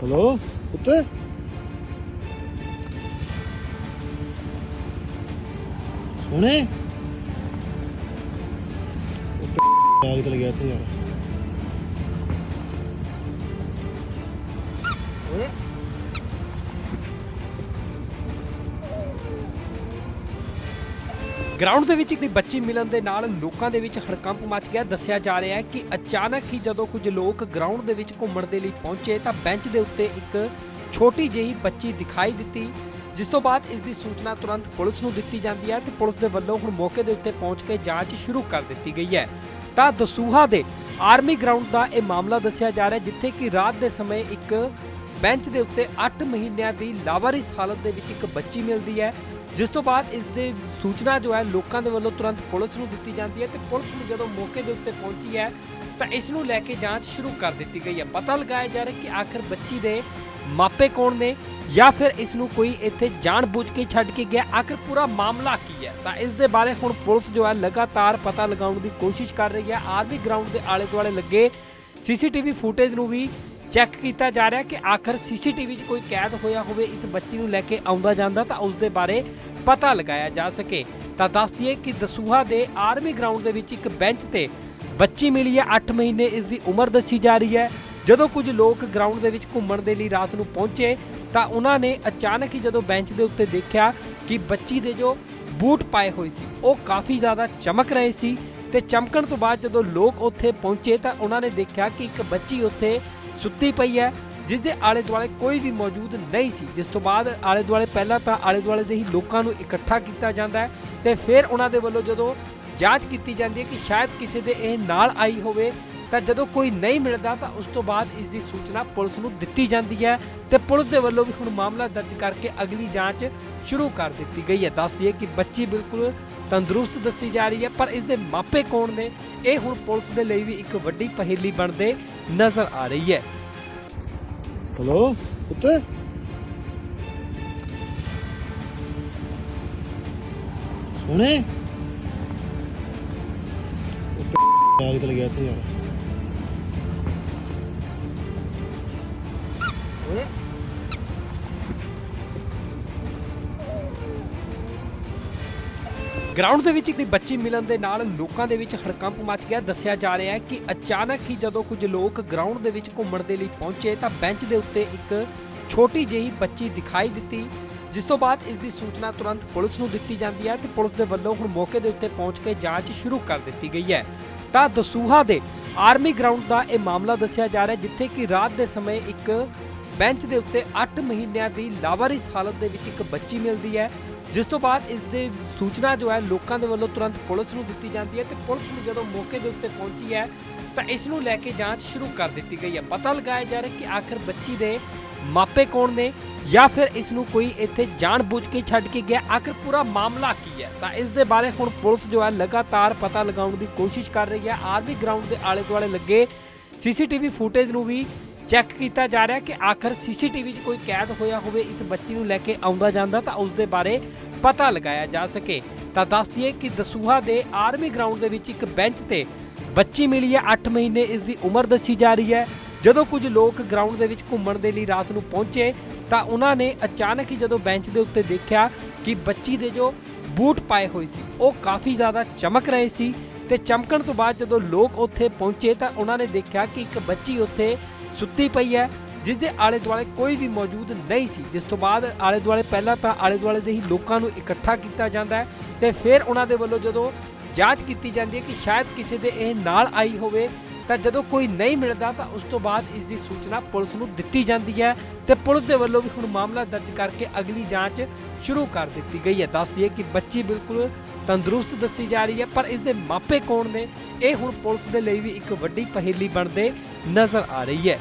Hello ਪੁੱਤ ਸੁਣੇ bag ਤੇ ਲੱਗਿਆ ਤੇ ਯਾਰ ਗਰਾਊਂਡ ਦੇ ਵਿੱਚ ਇੱਕ ਬੱਚੀ ਮਿਲਣ ਦੇ ਨਾਲ ਲੋਕਾਂ ਦੇ ਵਿੱਚ ਹੜਕੰਪ ਮਚ ਗਿਆ। ਦੱਸਿਆ ਜਾ ਰਿਹਾ ਹੈ ਕਿ ਅਚਾਨਕ ਹੀ ਜਦੋਂ ਕੁਝ ਲੋਕ ਗਰਾਊਂਡ ਦੇ ਵਿੱਚ ਘੁੰਮਣ ਦੇ ਲਈ ਪਹੁੰਚੇ ਤਾਂ ਬੈਂਚ ਦੇ ਉੱਤੇ ਇੱਕ ਛੋਟੀ ਜਿਹੀ ਬੱਚੀ ਦਿਖਾਈ ਦਿੱਤੀ, ਜਿਸ ਤੋਂ ਬਾਅਦ ਇਸ ਦੀ ਸੂਚਨਾ ਤੁਰੰਤ ਪੁਲਿਸ ਨੂੰ ਦਿੱਤੀ ਜਾਂਦੀ ਹੈ ਤੇ ਪੁਲਿਸ ਦੇ ਵੱਲੋਂ ਹੁਣ ਮੌਕੇ ਦੇ ਉੱਤੇ ਪਹੁੰਚ ਕੇ ਜਾਂਚ ਸ਼ੁਰੂ ਕਰ ਦਿੱਤੀ ਗਈ ਹੈ। ਤਾਂ ਦਸੂਹਾ ਦੇ ਆਰਮੀ ਗਰਾਊਂਡ ਦਾ ਇਹ ਮਾਮਲਾ ਦੱਸਿਆ ਜਾ ਰਿਹਾ ਜਿੱਥੇ ਕਿ ਰਾਤ ਦੇ ਸਮੇਂ ਇੱਕ ਬੈਂਚ ਦੇ ਉੱਤੇ 8 ਮਹੀਨਿਆਂ ਦੀ ਲਾਵਾਰਿਸ ਹਾਲਤ ਦੇ ਵਿੱਚ ਇੱਕ ਬੱਚੀ ਮਿਲਦੀ ਹੈ। ਜਿਸ ਤੋਂ ਬਾਅਦ ਇਸ ਦੇ ਸੂਚਨਾ ਜੋ ਹੈ ਲੋਕਾਂ ਦੇ ਵੱਲੋਂ ਤੁਰੰਤ ਪੁਲਿਸ ਨੂੰ ਦਿੱਤੀ ਜਾਂਦੀ ਹੈ ਤੇ ਪੁਲਿਸ ਨੂੰ ਜਦੋਂ ਮੌਕੇ ਦੇ ਉੱਤੇ ਪਹੁੰਚੀ ਹੈ, ਤਾਂ ਇਸ ਨੂੰ ਲੈ ਕੇ ਜਾਂਚ ਸ਼ੁਰੂ ਕਰ ਦਿੱਤੀ ਗਈ ਹੈ। ਪਤਾ ਲਗਾਇਆ ਜਾ ਰਿਹਾ ਕਿ ਆਖਰ ਬੱਚੀ ਦੇ ਮਾਪੇ ਕੌਣ ਨੇ ਜਾਂ ਫਿਰ ਇਸ ਨੂੰ ਕੋਈ ਇੱਥੇ ਜਾਣਬੁੱਝ ਕੇ ਛੱਡ ਕੇ ਗਿਆ। ਆਖਰ ਪੂਰਾ ਮਾਮਲਾ ਕੀ ਹੈ? ਤਾਂ ਇਸ ਦੇ ਬਾਰੇ ਹੁਣ ਪੁਲਿਸ ਜੋ ਹੈ ਲਗਾਤਾਰ ਪਤਾ ਲਗਾਉਣ ਦੀ ਕੋਸ਼ਿਸ਼ ਕਰ ਰਹੀ ਹੈ। ਆਰਮੀ ਗਰਾਊਂਡ ਦੇ ਆਲੇ ਦੁਆਲੇ ਲੱਗੇ ਸੀਸੀਟੀਵੀ ਫੁਟੇਜ ਨੂੰ ਵੀ ਚੈੱਕ ਕੀਤਾ ਜਾ ਰਿਹਾ ਕਿ ਆਖਰ ਸੀਸੀਟੀਵੀ 'ਚ ਕੋਈ ਕੈਦ ਹੋਇਆ ਹੋਵੇ, ਇਸ ਬੱਚੀ ਨੂੰ ਲੈ ਕੇ ਆਉਂਦਾ ਜਾਂਦਾ ਤਾਂ ਉਸ ਦੇ ਬਾਰੇ ਪਤਾ ਲਗਾਇਆ ਜਾ ਸਕੇ। ਤਾਂ ਦੱਸ ਦਈਏ ਕਿ ਦਸੂਹਾ ਦੇ ਆਰਮੀ ਗਰਾਊਂਡ ਦੇ ਵਿੱਚ ਇੱਕ ਬੈਂਚ ਤੇ ਬੱਚੀ ਮਿਲੀ ਹੈ 8 ਮਹੀਨੇ ਇਸ ਦੀ ਉਮਰ ਦੱਸੀ ਜਾ ਰਹੀ ਹੈ। ਜਦੋਂ ਕੁਝ ਲੋਕ ਗਰਾਊਂਡ ਦੇ ਵਿੱਚ ਘੁੰਮਣ ਦੇ ਲਈ ਰਾਤ ਨੂੰ ਪਹੁੰਚੇ ਤਾਂ ਉਹਨਾਂ ਨੇ ਅਚਾਨਕ ਹੀ ਜਦੋਂ ਬੈਂਚ ਦੇ ਉੱਤੇ ਦੇਖਿਆ ਕਿ ਬੱਚੀ ਦੇ ਜੋ ਬੂਟ ਪਾਏ ਹੋਏ ਸੀ, ਉਹ ਕਾਫੀ ਜ਼ਿਆਦਾ ਚਮਕ ਰਹੇ ਸੀ ਤੇ ਚਮਕਣ ਤੋਂ ਬਾਅਦ ਜਦੋਂ ਲੋਕ ਉੱਥੇ ਪਹੁੰਚੇ ਤਾਂ ਉਹਨਾਂ ਨੇ ਦੇਖਿਆ ਕਿ ਇੱਕ ਬੱਚੀ ਉੱਥੇ ਸੁੱਤੀ ਪਈ ਹੈ, ਜਿਸ ਦੇ ਆਲੇ ਦੁਆਲੇ ਕੋਈ ਵੀ ਮੌਜੂਦ ਨਹੀਂ ਸੀ। ਜਿਸ ਤੋਂ ਬਾਅਦ ਆਲੇ ਦੁਆਲੇ ਪਹਿਲਾਂ ਤਾਂ ਆਲੇ ਦੁਆਲੇ ਦੇ ਹੀ ਲੋਕਾਂ ਨੂੰ ਇਕੱਠਾ ਕੀਤਾ ਜਾਂਦਾ ਹੈ ਤੇ ਫਿਰ ਉਹਨਾਂ ਦੇ ਵੱਲੋਂ ਜਦੋਂ ਜਾਂਚ ਕੀਤੀ ਜਾਂਦੀ ਹੈ ਕਿ ਸ਼ਾਇਦ ਕਿਸੇ ਦੇ ਇਹ ਨਾਲ ਆਈ ਹੋਵੇ, ਤਾਂ ਜਦੋਂ ਕੋਈ ਨਹੀਂ ਮਿਲਦਾ, ਤਾਂ ਉਸ ਤੋਂ ਬਾਅਦ ਇਸ ਦੀ ਸੂਚਨਾ ਪੁਲਿਸ ਨੂੰ ਦਿੱਤੀ ਜਾਂਦੀ ਹੈ ਤੇ ਪੁਲਿਸ ਦੇ ਵੱਲੋਂ ਵੀ ਹੁਣ ਮਾਮਲਾ ਦਰਜ ਕਰਕੇ ਅਗਲੀ ਜਾਂਚ ਸ਼ੁਰੂ ਕਰ ਦਿੱਤੀ ਗਈ ਹੈ। ਦੱਸਦੀ ਹੈ ਕਿ ਬੱਚੀ ਬਿਲਕੁਲ ਤੰਦਰੁਸਤ ਦੱਸੀ ਜਾ ਰਹੀ ਹੈ, ਪਰ ਇਸ ਦੇ ਮਾਪੇ ਕੌਣ ਨੇ? ਇਹ ਹੁਣ ਪੁਲਿਸ ਦੇ ਲਈ ਵੀ ਇੱਕ ਵੱਡੀ ਪਹੇਲੀ ਬਣਦੇ ਨਜ਼ਰ ਆ ਰਹੀ ਹੈ। ਹਲੋ ਪੁੱਤ ਸੁਣੇ ਬੈਗ ਤੇ ਲੱਗਿਆ ਤੇ ਯਾਰ। ਗਰਾਊਂਡ ਦੇ ਵਿੱਚ ਇੱਕ ਬੱਚੀ ਮਿਲਣ ਦੇ ਨਾਲ ਲੋਕਾਂ ਦੇ ਵਿੱਚ ਹੜਕੰਪ ਮਚ ਗਿਆ। ਦੱਸਿਆ ਜਾ ਰਿਹਾ ਹੈ ਕਿ ਅਚਾਨਕ ਹੀ ਜਦੋਂ ਕੁਝ ਲੋਕ ਗਰਾਊਂਡ ਦੇ ਵਿੱਚ ਘੁੰਮਣ ਦੇ ਲਈ ਪਹੁੰਚੇ ਤਾਂ ਬੈਂਚ ਦੇ ਉੱਤੇ ਇੱਕ ਛੋਟੀ ਜਿਹੀ ਬੱਚੀ ਦਿਖਾਈ ਦਿੱਤੀ, ਜਿਸ ਤੋਂ ਬਾਅਦ ਇਸ ਦੀ ਸੂਚਨਾ ਤੁਰੰਤ ਪੁਲਿਸ ਨੂੰ ਦਿੱਤੀ ਜਾਂਦੀ ਹੈ ਤੇ ਪੁਲਿਸ ਦੇ ਵੱਲੋਂ ਹੁਣ ਮੌਕੇ ਦੇ ਉੱਤੇ ਪਹੁੰਚ ਕੇ ਜਾਂਚ ਸ਼ੁਰੂ ਕਰ ਦਿੱਤੀ ਗਈ ਹੈ। ਤਾਂ ਦਸੂਹਾ ਦੇ ਆਰਮੀ ਗਰਾਊਂਡ ਦਾ ਇਹ ਮਾਮਲਾ ਦੱਸਿਆ ਜਾ ਰਿਹਾ ਜਿੱਥੇ ਕਿ ਰਾਤ ਦੇ ਸਮੇਂ ਇੱਕ ਬੈਂਚ ਦੇ ਉੱਤੇ 8 ਮਹੀਨਿਆਂ ਦੀ ਲਾਵਾਰਿਸ ਹਾਲਤ ਦੇ ਵਿੱਚ ਇੱਕ ਬੱਚੀ ਮਿਲਦੀ ਹੈ। ਜਿਸ ਤੋਂ ਬਾਅਦ ਇਸ ਦੇ ਸੂਚਨਾ ਜੋ ਹੈ ਲੋਕਾਂ ਦੇ ਵੱਲੋਂ ਤੁਰੰਤ ਪੁਲਿਸ ਨੂੰ ਦਿੱਤੀ ਜਾਂਦੀ ਹੈ ਤੇ ਪੁਲਿਸ ਨੂੰ ਜਦੋਂ ਮੌਕੇ ਦੇ ਉੱਤੇ ਪਹੁੰਚੀ ਹੈ ਤਾਂ ਇਸ ਨੂੰ ਲੈ ਕੇ ਜਾਂਚ ਸ਼ੁਰੂ ਕਰ ਦਿੱਤੀ ਗਈ ਹੈ। ਪਤਾ ਲਗਾਇਆ ਜਾ ਰਿਹਾ ਕਿ ਆਖਰ ਬੱਚੀ ਦੇ ਮਾਪੇ ਕੌਣ ਨੇ ਜਾਂ ਫਿਰ ਇਸ ਨੂੰ ਕੋਈ ਇੱਥੇ ਜਾਣਬੁੱਝ ਕੇ ਛੱਡ ਕੇ ਗਿਆ। ਆਖਰ ਪੂਰਾ ਮਾਮਲਾ ਕੀ ਹੈ? ਤਾਂ ਇਸ ਦੇ ਬਾਰੇ ਹੁਣ ਪੁਲਿਸ ਜੋ ਹੈ ਲਗਾਤਾਰ ਪਤਾ ਲਗਾਉਣ ਦੀ ਕੋਸ਼ਿਸ਼ ਕਰ ਰਹੀ ਹੈ। ਆਰਮੀ ਗਰਾਊਂਡ ਦੇ ਆਲੇ ਦੁਆਲੇ ਲੱਗੇ ਸੀਸੀਟੀਵੀ ਫੁਟੇਜ ਨੂੰ ਵੀ ਚੈੱਕ ਕੀਤਾ ਜਾ ਰਿਹਾ ਕਿ ਆਖਰ ਸੀਸੀਟੀਵੀ 'ਚ ਕੋਈ ਕੈਦ ਹੋਇਆ ਹੋਵੇ, ਇਸ ਬੱਚੀ ਨੂੰ ਲੈ ਕੇ ਆਉਂਦਾ ਜਾਂਦਾ ਤਾਂ ਉਸ ਦੇ ਬਾਰੇ ਪਤਾ ਲਗਾਇਆ ਜਾ ਸਕੇ। ਤਾਂ ਦੱਸ ਦਈਏ ਕਿ ਦਸੂਹਾ ਦੇ ਆਰਮੀ ਗਰਾਊਂਡ ਦੇ ਵਿੱਚ ਇੱਕ ਬੈਂਚ ਤੇ ਬੱਚੀ ਮਿਲੀ ਹੈ 8 ਮਹੀਨੇ ਇਸ ਦੀ ਉਮਰ ਦੱਸੀ ਜਾ ਰਹੀ ਹੈ। ਜਦੋਂ ਕੁਝ ਲੋਕ ਗਰਾਊਂਡ ਦੇ ਵਿੱਚ ਘੁੰਮਣ ਦੇ ਲਈ ਰਾਤ ਨੂੰ ਪਹੁੰਚੇ, ਤਾਂ ਉਹਨਾਂ ਨੇ ਅਚਾਨਕ ਹੀ ਜਦੋਂ ਬੈਂਚ ਦੇ ਉੱਤੇ ਦੇਖਿਆ ਕਿ ਬੱਚੀ ਦੇ ਜੋ ਬੂਟ ਪਾਏ ਹੋਏ ਸੀ, ਉਹ ਕਾਫੀ ਜ਼ਿਆਦਾ ਚਮਕ ਰਹੇ ਸੀ ਤੇ ਚਮਕਣ ਤੋਂ ਬਾਅਦ ਜਦੋਂ ਲੋਕ ਉੱਥੇ ਪਹੁੰਚੇ ਤਾਂ ਉਹਨਾਂ ਨੇ ਦੇਖਿਆ ਕਿ ਇੱਕ ਬੱਚੀ ਉੱਥੇ ਸੁੱਤੀ ਪਈ ਹੈ, ਜਿਸ ਦੇ ਆਲੇ ਦੁਆਲੇ ਕੋਈ ਵੀ ਮੌਜੂਦ ਨਹੀਂ ਸੀ। ਜਿਸ ਤੋਂ ਬਾਅਦ ਆਲੇ ਦੁਆਲੇ ਪਹਿਲਾਂ ਤਾਂ ਆਲੇ ਦੁਆਲੇ ਦੇ ਹੀ ਲੋਕਾਂ ਨੂੰ ਇਕੱਠਾ ਕੀਤਾ ਜਾਂਦਾ ਹੈ ਤੇ ਫਿਰ ਉਹਨਾਂ ਦੇ ਵੱਲੋਂ ਜਦੋਂ ਜਾਂਚ ਕੀਤੀ ਜਾਂਦੀ ਹੈ ਕਿ ਸ਼ਾਇਦ ਕਿਸੇ ਦੇ ਇਹ ਨਾਲ ਆਈ ਹੋਵੇ, ਤਾਂ ਜਦੋਂ ਕੋਈ ਨਹੀਂ ਮਿਲਦਾ ਤਾਂ ਉਸ ਤੋਂ ਬਾਅਦ ਇਸ ਦੀ ਸੂਚਨਾ ਪੁਲਿਸ ਨੂੰ ਦਿੱਤੀ ਜਾਂਦੀ ਹੈ ਤੇ ਪੁਲਿਸ ਦੇ ਵੱਲੋਂ ਵੀ ਹੁਣ ਮਾਮਲਾ ਦਰਜ ਕਰਕੇ ਅਗਲੀ ਜਾਂਚ ਸ਼ੁਰੂ ਕਰ ਦਿੱਤੀ ਗਈ ਹੈ। ਦੱਸਦੀ ਦਈਏ ਕਿ ਬੱਚੀ ਬਿਲਕੁਲ ਤੰਦਰੁਸਤ ਦੱਸੀ ਜਾ ਰਹੀ ਹੈ, ਪਰ ਇਸ ਦੇ ਮਾਪੇ ਕੌਣ ਨੇ? ਇਹ ਹੁਣ ਪੁਲਿਸ ਦੇ ਲਈ ਵੀ ਇੱਕ ਵੱਡੀ ਪਹੇਲੀ ਬਣਦੇ ਨਜ਼ਰ ਆ ਰਹੀ ਹੈ।